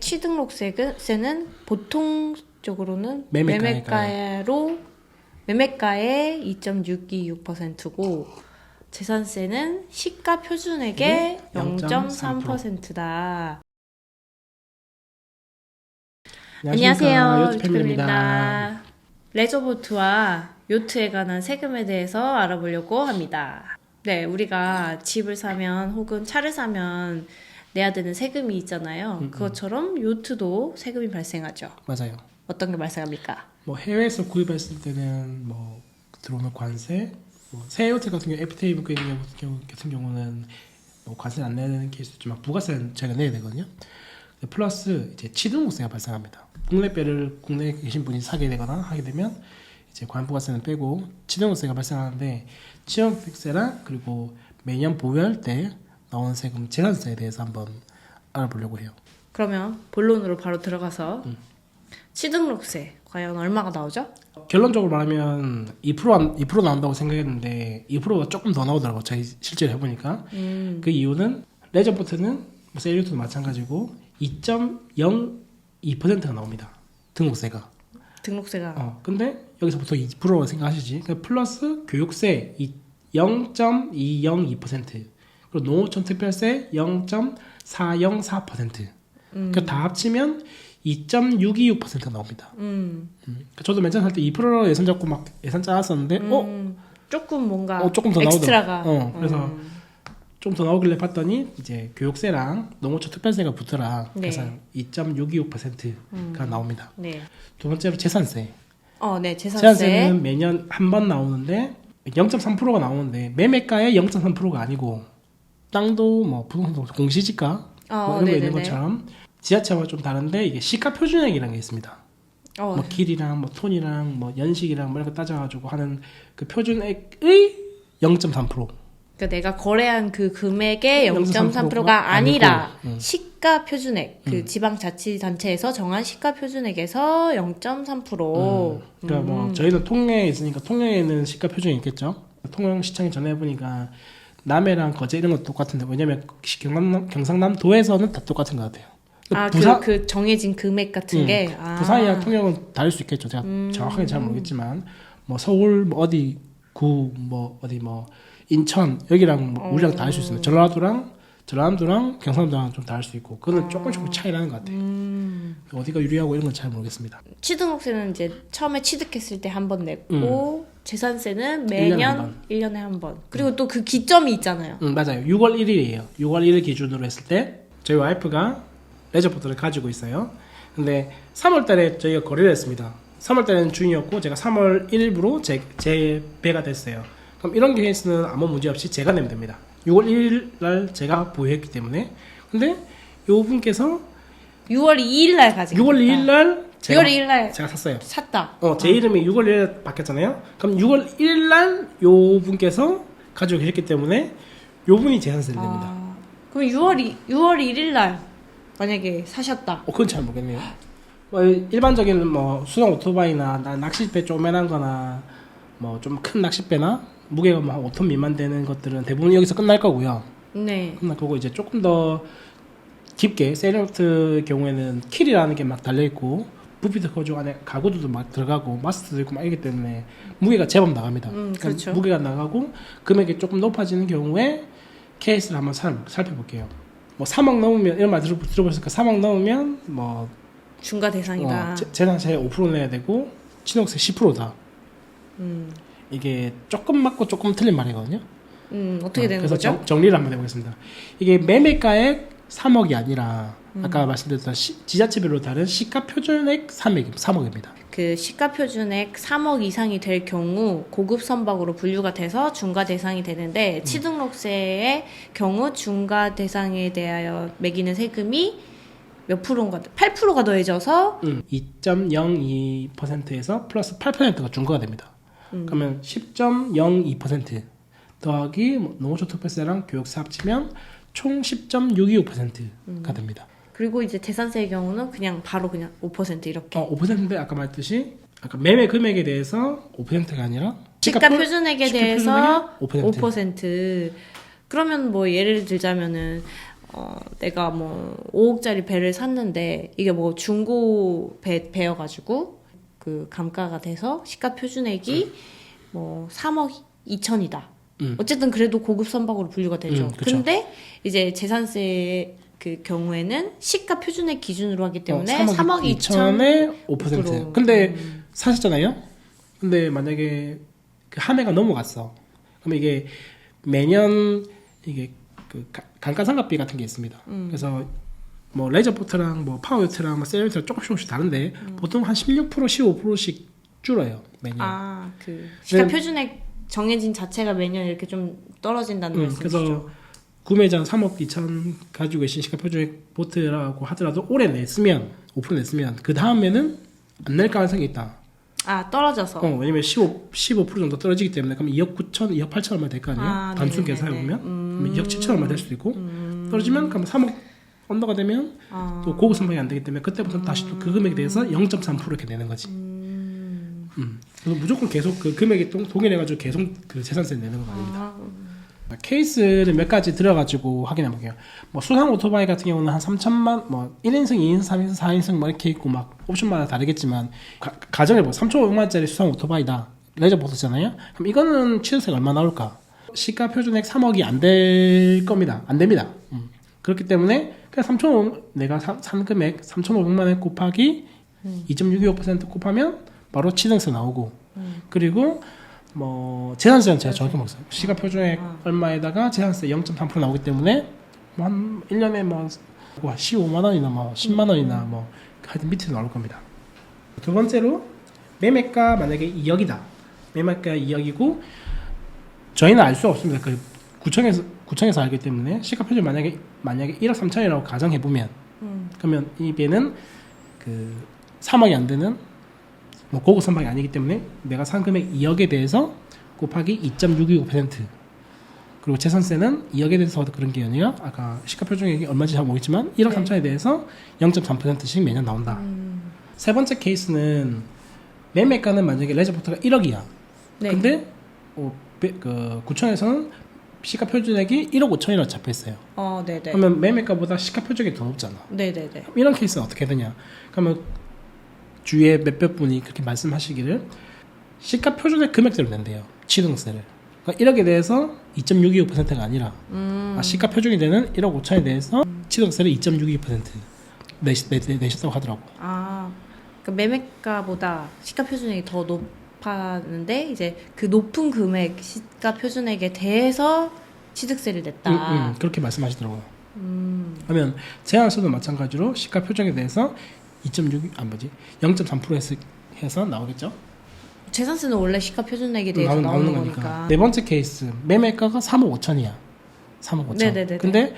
취등록세는 보통적으로는 매매가에 매매가로 매매가의 2.626%고 재산세는 시가 표준액의 네, 0.3%다. 안녕하세요. 유튜브입니다. 레저보트와 요트에 관한 세금에 대해서 알아보려고 합니다. 네, 우리가 집을 사면 혹은 차를 사면 내야 되는 세금이 있잖아요. 음, 그것처럼 요트도 세금이 발생하죠. 맞아요. 어떤 게 발생합니까? 뭐 해외에서 구입했을 때는 뭐 들어오는 관세, 뭐새 호텔 같은 경우 FTA 묶여 있는 경우 같은, 경우, 같은 경우는 뭐 관세 안 내는 케이스 있지만 부가세는 제가 내야 되거든요. 플러스 이제 취등록세가 발생합니다. 국내배를 국내에 계신 분이 사게 되거나 하게 되면 이제 관부가세는 빼고 취등록세가 발생하는데 취등록세랑 그리고 매년 보유할 때 나오는 세금 재산세에 대해서 한번 알아보려고 해요. 그러면 본론으로 바로 들어가서 음. 취등록세 과연 얼마가 나오죠? 결론적으로 말하면 2% 안, 2% 나온다고 생각했는데 2%가 조금 더 나오더라고. 제가 실제로 해보니까 음, 그 이유는 레저보트는 뭐 세일유트도 마찬가지고 2.02%가 나옵니다. 등록세가. 등록세가 어 근데 여기서 보통 2%로 생각하시지. 그 플러스 교육세 0.202% 그리고 농어촌 특별세 0.404%. 음, 그다 합치면 2.626%가 나옵니다. 음, 음. 저도 맨 처음 할때2% 예산 잡고 막 예산 짜놨었는데 어? 음, 조금 뭔가 어, 조금 더 엑스트라가. 어, 그래서 음, 좀더 나오길래 봤더니 이제 교육세랑 농어촌 특별세가 붙더라. 네. 그래서 2.625%가 음. 나옵니다. 네. 두 번째로 재산세. 어, 네, 재산세. 재산세는 매년 한 번 나오는데 0.3%가 나오는데 매매가의 0.3%가 아니고 땅도 뭐 부동산 공시지가 어, 뭐 이런 거 있는 네네네. 것처럼 지하철과 좀 다른데 이게 시가 표준액이라는 게 있습니다. 어, 뭐 길이랑 뭐 톤이랑 뭐 연식이랑 뭐 이런 거 따져가지고 하는 그 표준액의 0.3%. 그러니까 내가 거래한 그 금액의 0.3% 0.3%가 가 아니라 음. 시가 표준액 그 음. 지방자치단체에서 정한 시가 표준액에서 0.3%. 그러니까 뭐 음. 저희는 통영에 있으니까 통영에는 시가 표준이 있겠죠. 통영 시청에 전해 보니까 남해랑 거제 이런 거 똑같은데 왜냐면 경남 경상남도에서는 다 똑같은 것 같아요. 아, 부산 그, 그 정해진 금액 같은 음, 게 아. 부산이랑 통영은 다를 수 있겠죠. 제가 음. 정확하게 잘 모르겠지만 뭐 서울 뭐 어디 구 뭐 어디 뭐 인천 여기랑 뭐 우리랑 다를 수 있습니다. 전라도랑 전라남도랑 경상도랑 좀 다를 수 있고 그거는 조금 조금 차이 나는 것 같아요. 음. 어디가 유리하고 이런 건 잘 모르겠습니다. 취등록세는 이제 처음에 취득했을 때 한 번 냈고 재산세는 음. 매년 1년에 한 번. 그리고 또그 기점이 있잖아요. 음, 맞아요. 6월 1일이에요. 6월 1일 기준으로 했을 때 저희 와이프가 레저포트를 가지고 있어요. 근데 3월 달에 저희가 거래를 했습니다. 3월 달에는 중이었고 제가 3월 1일부로 제, 제 배가 됐어요. 그럼 이런 케이스는 아무 문제 없이 제가 내면 됩니다. 6월 1일 날 제가 보유했기 때문에 근데 요 분께서 6월 2일 날 가지고 6월 2일 날 제가, 6월 2일 날 제가 샀어요. 샀다. 어, 제 이름이 6월 1일 바뀌었잖아요. 그럼 6월 1일 날 요 분께서 가지고 계셨기 때문에 요 분이 재산세를 냅니다. 아, 그럼 6월 2, 6월 1일 날 만약에 사셨다. 어, 그건 잘 모르겠네요. 뭐 일반적인 뭐 수동 오토바이나 나- 낚싯배 쪼매난거나 뭐 좀 큰 낚싯배나 무게가 뭐한 5톤 미만 되는 것들은 대부분 여기서 끝날 거고요. 네. 끝날 거고 이제 조금 더 깊게 세일러트 경우에는 킬이라는 게 막 달려 있고 부피트 거주 안에 가구들도 막 들어가고 마스터도 있고 막 이기 때문에 무게가 제법 나갑니다. 음, 그러니까 그렇죠. 무게가 나가고 금액이 조금 높아지는 경우에 케이스를 한번 살, 살펴볼게요. 뭐 3억 넘으면 이런 말 들어, 들어보셨을까? 3억 넘으면 뭐 중과 대상이다. 어, 재- 재산세 5% 내야 되고 친옥세 10%다. 음. 이게 조금 맞고 조금 틀린 말이거든요. 음, 어떻게 어, 되는 그래서 거죠? 정, 정리를 한번 해보겠습니다. 이게 매매가액 3억이 아니라 음. 아까 말씀드렸던 시, 지자체별로 다른 시가 표준액 3억, 3억입니다. 그 시가 표준액 3억 이상이 될 경우 고급 선박으로 분류가 돼서 중과 대상이 음. 되는데 취등록세의 경우 중과 대상에 대하여 매기는 세금이 몇 프로인가 8%가 더해져서 음, 2.02%에서 플러스 8%가 중과가 됩니다. 음. 그러면 10.02% 더하기 뭐 농어촌 특별세랑 교육세 합치면 총 10.625%가 됩니다. 그리고 이제 재산세의 경우는 그냥 바로 그냥 5% 이렇게 어, 5%인데 아까 말했듯이 아까 매매 금액에 대해서 5%가 아니라 시가 표- 표준액에 시가 대해서 표준액이 5%. 5%. 그러면 뭐 예를 들자면은 어, 내가 뭐 5억짜리 배를 샀는데 이게 뭐 중고 배 배여가지고 그 감가가 돼서 시가 표준액이 뭐 3억 2천이다. 음. 어쨌든 그래도 고급 선박으로 분류가 되죠. 음. 근데 이제 재산세 그 경우에는 시가 표준액 기준으로 하기 때문에 어, 3억 2천 2천에 5%. 으로. 근데 음. 사셨잖아요. 근데 만약에 그 한 해가 넘어갔어. 그러면 이게 매년 이게 그 가- 감가상각비 같은 게 있습니다. 음. 그래서 뭐 레저 보트랑 뭐 파워 요트랑 뭐 세일 요트랑 조금씩 조금씩 다른데 음. 보통 한 16% 15%씩 줄어요 매년. 아, 그 시가 네. 표준액 정해진 자체가 매년 이렇게 좀 떨어진다는 음, 말씀이시죠? 그래서 구매자 3억 2천 가지고 계신 시가 표준액 보트라고 하더라도 올해 냈으면 5% 냈으면 그 다음에는 안 낼 가능성이 있다. 아 떨어져서. 어, 왜냐면 15, 15% 정도 떨어지기 때문에 그럼 2억 9천, 2억 8천 얼마 될 거 아니에요? 아, 단순. 계산해 보면 음. 그럼 2억 7천 얼마 될 수도 있고 떨어지면 그럼 3억 언더가 되면 아. 또 고급 선박이 안 되기 때문에 그때부터 다시 또 그 금액에 대해서 0.3% 이렇게 내는 거지. 음. 음. 그래서 무조건 계속 그 금액이 동- 동일해가지고 계속 그 재산세 내는 건 아닙니다. 아, 케이스를 몇 가지 들어가지고 확인해 볼게요. 뭐 수상 오토바이 같은 경우는 한 3천만, 뭐 1인승, 2인승, 3인승, 4인승 뭐 이렇게 있고 막 옵션마다 다르겠지만 가, 가정해 보 3,500만짜리 수상 오토바이다. 레저 보트잖아요. 그럼 이거는 취득세가 얼마 나올까? 시가 표준액 3억이 안 될 겁니다. 안 됩니다. 음. 그렇기 때문에 그냥 3,500 내가 사- 산 금액 3,500만 원 곱하기 2.625% 곱하면 바로 취득세 나오고 그리고 뭐 재산세는 제가 정확히 모르겠어요. 시가 표준액 얼마에다가 재산세 0.3% 나오기 때문에 뭐한 1년에 뭐 15만 원이나 뭐 10만 원이나 뭐 하여튼 밑에 나올 겁니다. 두 번째로 매매가 만약에 2억이다. 매매가 2억이고 저희는 알 수 없습니다. 그 구청에서 구청에서 알기 때문에 시가 표준 만약에 만약에 1억 3천이라고 가정해 보면 음. 그러면 이 배는 그 3억이 안 되는 뭐 고급 선박이 아니기 때문에 내가 산 금액 2억에 대해서 곱하기 2.625% 그리고 재산세는 2억에 대해서 그런 게 아니라 아까 시가 표준액이 얼마인지 잘 모르겠지만 1억 네. 3천에 대해서 0.3%씩 매년 나온다. 음. 세 번째 케이스는 매매가는 만약에 레저포트가 1억이야. 네. 근데 어, 배- 그 구청에서는 시가 표준액이 1억 5천이라고 잡혀 있어요. 어, 네, 네. 그러면 매매가보다 시가 표준액이 더 높잖아. 네, 네, 네. 이런 케이스는 어떻게 되냐? 그러면 주위에 몇몇 분이 그렇게 말씀하시기를 시가 표준의 금액대로 낸대요. 취등세를. 그러니까 1억에 대해서 2.625%가 아니라 음. 아, 시가 표준이 되는 1억 5천에 대해서 취등세를 2.625% 내시, 내, 내, 내셨다고 하더라고. 아, 그 매매가보다 시가 표준액이 더 높았는데 이제 그 높은 금액 시가 표준액에 대해서 취득세를 냈다. 음, 음, 그렇게 말씀하시더라고요. 음. 그러면 제한세도 마찬가지로 시가 표준에 대해서 2.6, 아 뭐지? 0.3% 해서, 해서 나오겠죠? 재산세는 원래 시가 표준액에 대해서 나오- 나오는, 나오는 거니까. 네 번째 케이스 매매가가 3억 5천이야. 3억 5천. 네네네네. 근데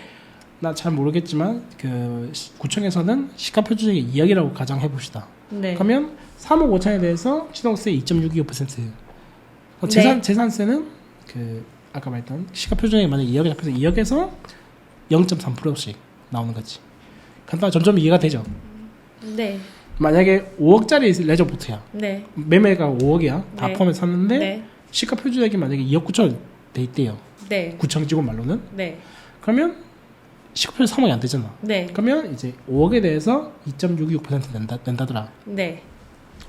나 잘 모르겠지만 그 시- 구청에서는 시가 표준액이 2억이라고 가정해 봅시다. 네. 그러면 3억 5천에 대해서 취득세 2.625%. 어, 재산 네. 재산세는 그 아까 말했던 시가 표준액이 만약 2억에 잡혀서 2억에서 0.3%씩 나오는 거지. 간단 점점 이해가 되죠. 네. 만약에 5억짜리 레저 보트야. 네. 매매가 5억이야. 다 네. 포함해서 샀는데 네. 시가 표준액이 만약에 2억 9천 돼 있대요. 네. 구청 직원 말로는. 네. 그러면 시가 표준 3억이 안 되잖아. 네. 그러면 이제 5억에 대해서 2.626% 낸다, 낸다더라. 네.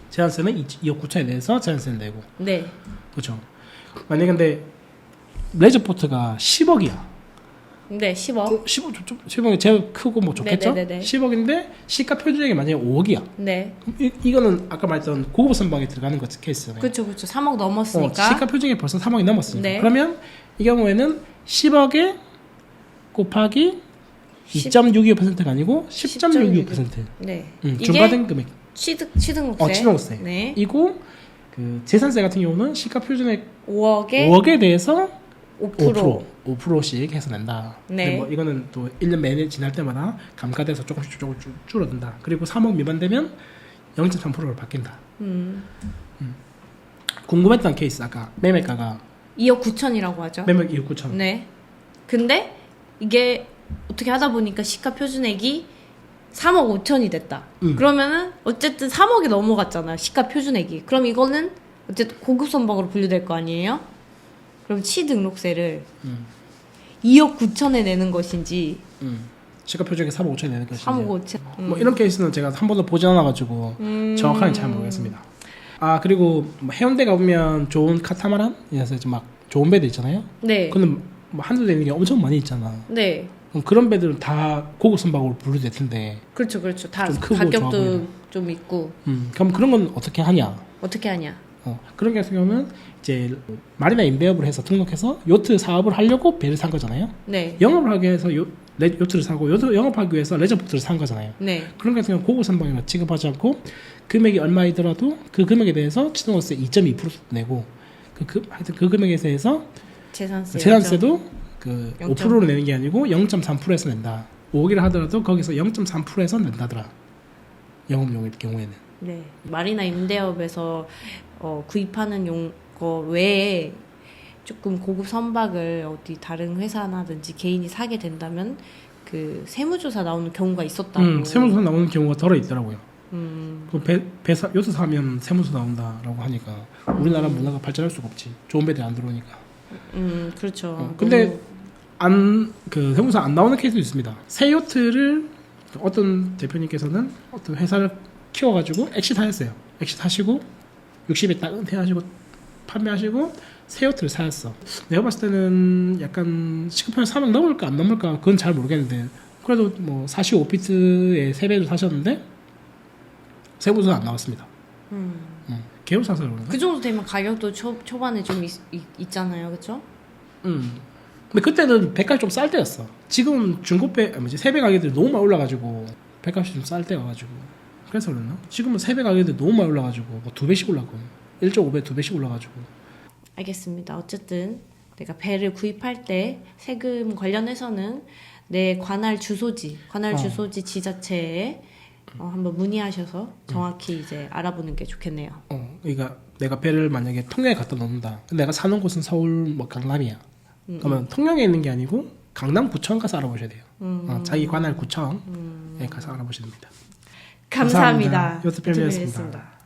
제한세는 2억 9천에 대해서 제한세를 내고. 네. 그렇죠. 만약에 근데 레저포트가 10억이야. 네. 10억. 어, 10억, 좀, 좀, 10억이 제일 크고 뭐 좋겠죠? 네네네네. 10억인데 시가 표준액이 만약에 5억이야. 네. 이, 이거는 아까 말했던 고급 선박에 들어가는 거 케이스잖아요. 그렇죠. 그렇죠. 3억 어, 넘었으니까. 시가 표준액이 벌써 3억이 넘었으니까. 네. 그러면 이 경우에는 10억에 곱하기 10 2.62%가 아니고 10.62%. 네. 음, 중과된 금액. 취득 취득세. 어, 취득세. 네. 이고 그 재산세 같은 경우는 시가 표준액 5억에 5억에 대해서 5%. 5%, 5%씩 해서 낸다. 네. 근데 뭐 이거는 또 1년 매년 지날 때마다 감가돼서 조금씩 조금씩 줄- 줄어든다. 그리고 3억 미만 되면 0.3%를 바뀐다. 음. 궁금했던 케이스 아까 매매가가 2억 9천이라고 하죠. 매매 2억 9천. 네. 근데 이게 어떻게 하다 보니까 시가 표준액이 3억 5천이 됐다. 음. 그러면은 어쨌든 3억이 넘어갔잖아요. 시가 표준액이. 그럼 이거는 어쨌든 고급 선박으로 분류될 거 아니에요? 그럼 취등록세를 음. 2억 9천에 내는 것인지 음. 시가 표적에 3억 5천 내는 것인지 3억 5천. 음. 뭐 이런 케이스는 제가 한 번도 보지 않아가지고 정확하게 잘 모르겠습니다. 아 그리고 뭐 해운대 가보면 좋은 카타마란 이래서 막 좋은 배들 있잖아요. 네. 그는 뭐 한두 대는 게 엄청 많이 있잖아. 네. 그럼 그런 배들은 다 고급 선박으로 분류될 텐데, 그렇죠, 그렇죠. 다 좀 크고 가격도. 좀 있고 음, 그럼 그런 건 어떻게 하냐? 어떻게 하냐? 어, 그런 게 같은 경우는 이제 마리나 인베업을 해서 등록해서 요트 사업을 하려고 배를 산 거잖아요. 네. 영업을 하기 위해서 요, 레, 요트를 사고 요트 영업하기 위해서 레저보트를 산 거잖아요. 네. 그런 게 같은 경우 고급 선박이면 지급하지 않고 금액이 얼마이더라도 그 금액에 대해서 취등원세 2.2% 내고 그, 그 하여튼 그 금액에 대해서 재산세. 재산세도 그 0.3. 5%로 내는 게 아니고 0.3%에서 낸다. 5억이라 하더라도 거기서 0.3%에서 낸다더라. 영업용일 경우에는. 네. 마리나 임대업에서 어, 구입하는 용 거 외에 조금 고급 선박을 어디 다른 회사나든지 개인이 사게 된다면 그 세무조사 나오는 경우가 있었다고. 음, 세무서 나오는 경우가 덜어 있더라고요. 음, 그 배, 배 사, 요트 사면 세무서 나온다라고 하니까 우리나라 문화가 발전할 수가 없지. 좋은 배들 안 들어오니까. 음, 그렇죠. 어, 근데 안 그 세무서 안 나오는 케이스도 있습니다. 새 요트를 어떤 대표님께서는 어떤 회사를 키워가지고 엑시트하였어요. 엑시트 하시고 60에 딱 은퇴하시고 판매하시고 새 요트를 사였어. 내가 봤을 때는 약간 시급하면 3억 넘을까 안 넘을까 그건 잘 모르겠는데 그래도 뭐 45피트의 세 배를 사셨는데 세무서 안 나왔습니다. 음. 음, 개로 사서 그런가? 그 정도 되면 가격도 초, 초반에 좀 있, 잖아요 그렇죠? 음. 근데 그때는 배값이 좀 쌀 때였어. 지금 중고배, 아, 뭐지, 세배 가격들이 너무 많이 올라가지고, 배값이 좀 쌀 때여가지고. 그래서 그랬나? 지금은 세배 가격들이 너무 많이 올라가지고, 뭐 두 배씩 올랐고, 1.5배, 두 배씩 올라가지고. 알겠습니다. 어쨌든 내가 배를 구입할 때 세금 관련해서는 내 관할 주소지, 관할 어. 주소지 지자체에 어, 한번 문의하셔서 정확히 이제 알아보는 게 좋겠네요. 어, 그러니까 내가 배를 만약에 통영에 갖다 놓는다. 내가 사는 곳은 서울, 뭐 강남이야. 그러면 통영에 있는 게 아니고, 강남 구청 가서 알아보셔야 돼요. 어, 자기 관할 구청에 가서 알아보셔야 됩니다. 감사합니다. 감사합니다. 요트 편이었습니다. 요트 편이었습니다.